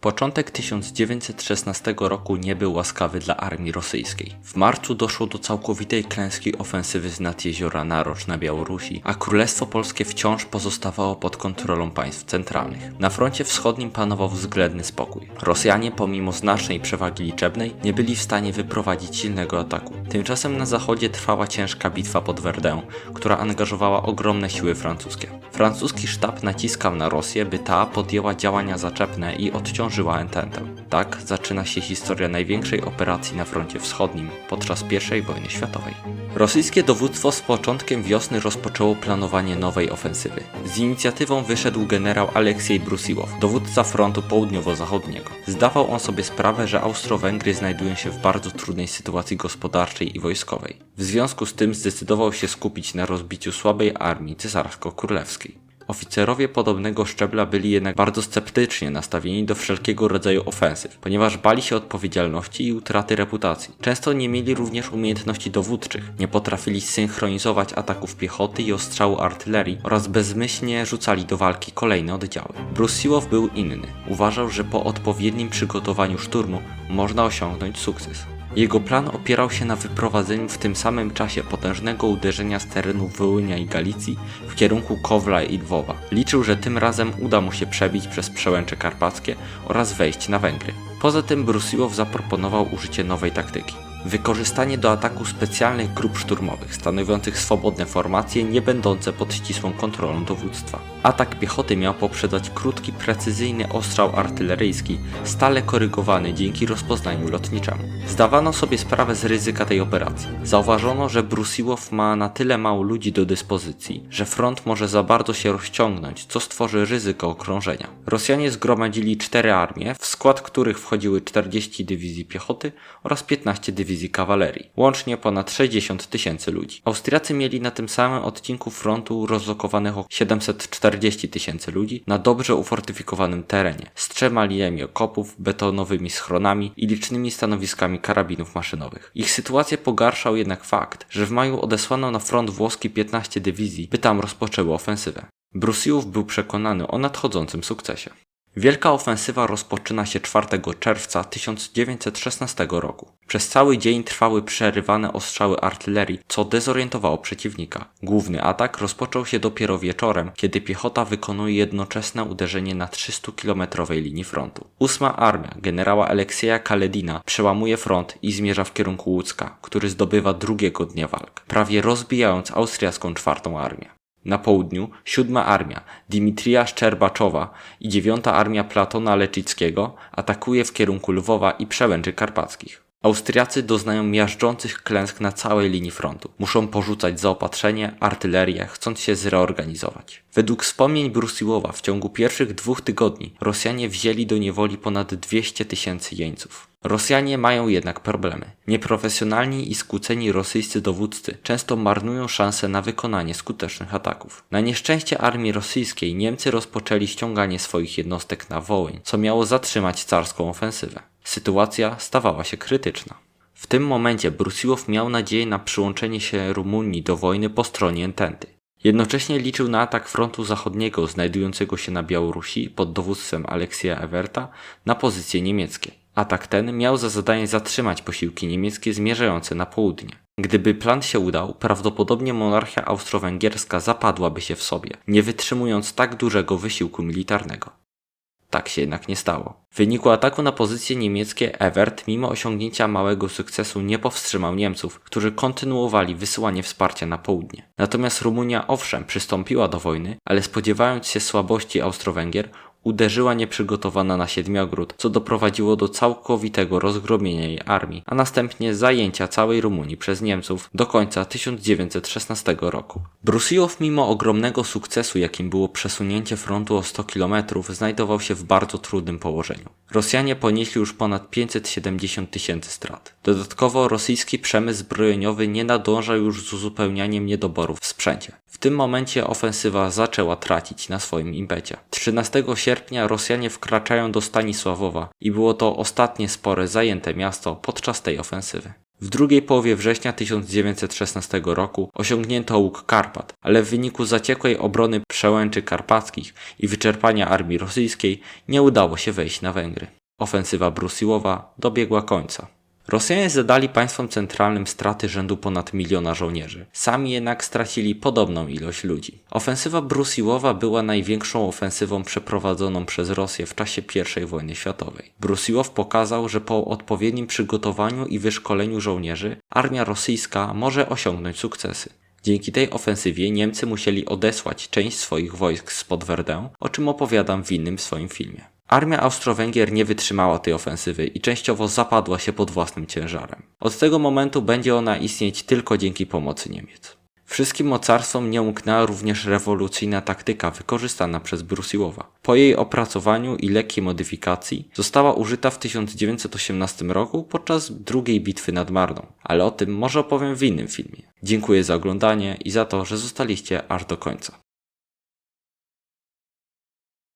Początek 1916 roku nie był łaskawy dla armii rosyjskiej. W marcu doszło do całkowitej klęski ofensywy z nad jeziora Narocz na Białorusi, a Królestwo Polskie wciąż pozostawało pod kontrolą państw centralnych. Na froncie wschodnim panował względny spokój. Rosjanie, pomimo znacznej przewagi liczebnej, nie byli w stanie wyprowadzić silnego ataku. Tymczasem na zachodzie trwała ciężka bitwa pod Verdun, która angażowała ogromne siły francuskie. Francuski sztab naciskał na Rosję, by ta podjęła działania zaczepne i odciążyła Ententę. Tak zaczyna się historia największej operacji na froncie wschodnim podczas I wojny światowej. Rosyjskie dowództwo z początkiem wiosny rozpoczęło planowanie nowej ofensywy. Z inicjatywą wyszedł generał Aleksiej Brusiłow, dowódca frontu południowo-zachodniego. Zdawał on sobie sprawę, że Austro-Węgry znajdują się w bardzo trudnej sytuacji gospodarczej i wojskowej. W związku z tym zdecydował się skupić na rozbiciu słabej armii cesarsko-królewskiej. Oficerowie podobnego szczebla byli jednak bardzo sceptycznie nastawieni do wszelkiego rodzaju ofensyw, ponieważ bali się odpowiedzialności i utraty reputacji. Często nie mieli również umiejętności dowódczych, nie potrafili synchronizować ataków piechoty i ostrzału artylerii oraz bezmyślnie rzucali do walki kolejne oddziały. Brusiłow był inny. Uważał, że po odpowiednim przygotowaniu szturmu można osiągnąć sukces. Jego plan opierał się na wyprowadzeniu w tym samym czasie potężnego uderzenia z terenów Wołynia i Galicji w kierunku Kowla i Lwowa. Liczył, że tym razem uda mu się przebić przez przełęcze karpackie oraz wejść na Węgry. Poza tym Brusiłow zaproponował użycie nowej taktyki. Wykorzystanie do ataku specjalnych grup szturmowych, stanowiących swobodne formacje, nie będące pod ścisłą kontrolą dowództwa. Atak piechoty miał poprzedzać krótki, precyzyjny ostrzał artyleryjski, stale korygowany dzięki rozpoznaniu lotniczemu. Zdawano sobie sprawę z ryzyka tej operacji. Zauważono, że Brusiłow ma na tyle mało ludzi do dyspozycji, że front może za bardzo się rozciągnąć, co stworzy ryzyko okrążenia. Rosjanie zgromadzili cztery armie, w skład których wchodziły 40 dywizji piechoty oraz 15 dywizji kawalerii, łącznie ponad 60 tysięcy ludzi. Austriacy mieli na tym samym odcinku frontu rozlokowanych o 740 tysięcy ludzi na dobrze ufortyfikowanym terenie, z trzema liniami okopów, betonowymi schronami i licznymi stanowiskami karabinów maszynowych. Ich sytuację pogarszał jednak fakt, że w maju odesłano na front włoski 15 dywizji, by tam rozpoczęły ofensywę. Brusiłów był przekonany o nadchodzącym sukcesie. Wielka ofensywa rozpoczyna się 4 czerwca 1916 roku. Przez cały dzień trwały przerywane ostrzały artylerii, co dezorientowało przeciwnika. Główny atak rozpoczął się dopiero wieczorem, kiedy piechota wykonuje jednoczesne uderzenie na 300-kilometrowej linii frontu. Ósma armia generała Aleksieja Kaledina przełamuje front i zmierza w kierunku Łódzka, który zdobywa drugiego dnia walk, prawie rozbijając austriacką czwartą armię. Na południu siódma armia Dimitrija Szczerbaczowa i dziewiąta armia Platona Lecickiego atakuje w kierunku Lwowa i Przełęczy Karpackich. Austriacy doznają miażdżących klęsk na całej linii frontu. Muszą porzucać zaopatrzenie, artylerię, chcąc się zreorganizować. Według wspomnień Brusiłowa w ciągu pierwszych dwóch tygodni Rosjanie wzięli do niewoli ponad 200 tysięcy jeńców. Rosjanie mają jednak problemy. Nieprofesjonalni i skłóceni rosyjscy dowódcy często marnują szanse na wykonanie skutecznych ataków. Na nieszczęście armii rosyjskiej Niemcy rozpoczęli ściąganie swoich jednostek na Wołyń, co miało zatrzymać carską ofensywę. Sytuacja stawała się krytyczna. W tym momencie Brusiłow miał nadzieję na przyłączenie się Rumunii do wojny po stronie Ententy. Jednocześnie liczył na atak frontu zachodniego znajdującego się na Białorusi pod dowództwem Aleksieja Ewerta na pozycje niemieckie. Atak ten miał za zadanie zatrzymać posiłki niemieckie zmierzające na południe. Gdyby plan się udał, prawdopodobnie monarchia austro-węgierska zapadłaby się w sobie, nie wytrzymując tak dużego wysiłku militarnego. Tak się jednak nie stało. W wyniku ataku na pozycje niemieckie Ewert, mimo osiągnięcia małego sukcesu, nie powstrzymał Niemców, którzy kontynuowali wysyłanie wsparcia na południe. Natomiast Rumunia owszem przystąpiła do wojny, ale spodziewając się słabości Austro-Węgier, uderzyła nieprzygotowana na Siedmiogród, co doprowadziło do całkowitego rozgromienia jej armii, a następnie zajęcia całej Rumunii przez Niemców do końca 1916 roku. Brusiłow mimo ogromnego sukcesu, jakim było przesunięcie frontu o 100 km, znajdował się w bardzo trudnym położeniu. Rosjanie ponieśli już ponad 570 tysięcy strat. Dodatkowo rosyjski przemysł zbrojeniowy nie nadąża już z uzupełnianiem niedoborów w sprzęcie. W tym momencie ofensywa zaczęła tracić na swoim impecie. 13 sierpnia Rosjanie wkraczają do Stanisławowa i było to ostatnie spore zajęte miasto podczas tej ofensywy. W drugiej połowie września 1916 roku osiągnięto łuk Karpat, ale w wyniku zaciekłej obrony przełęczy karpackich i wyczerpania armii rosyjskiej nie udało się wejść na Węgry. Ofensywa Brusiłowa dobiegła końca. Rosjanie zadali państwom centralnym straty rzędu ponad miliona żołnierzy. Sami jednak stracili podobną ilość ludzi. Ofensywa Brusiłowa była największą ofensywą przeprowadzoną przez Rosję w czasie I wojny światowej. Brusiłow pokazał, że po odpowiednim przygotowaniu i wyszkoleniu żołnierzy armia rosyjska może osiągnąć sukcesy. Dzięki tej ofensywie Niemcy musieli odesłać część swoich wojsk spod Verdun, o czym opowiadam w innym swoim filmie. Armia Austro-Węgier nie wytrzymała tej ofensywy i częściowo zapadła się pod własnym ciężarem. Od tego momentu będzie ona istnieć tylko dzięki pomocy Niemiec. Wszystkim mocarstwom nie umknęła również rewolucyjna taktyka wykorzystana przez Brusiłowa. Po jej opracowaniu i lekkiej modyfikacji została użyta w 1918 roku podczas drugiej bitwy nad Marną, ale o tym może opowiem w innym filmie. Dziękuję za oglądanie i za to, że zostaliście aż do końca.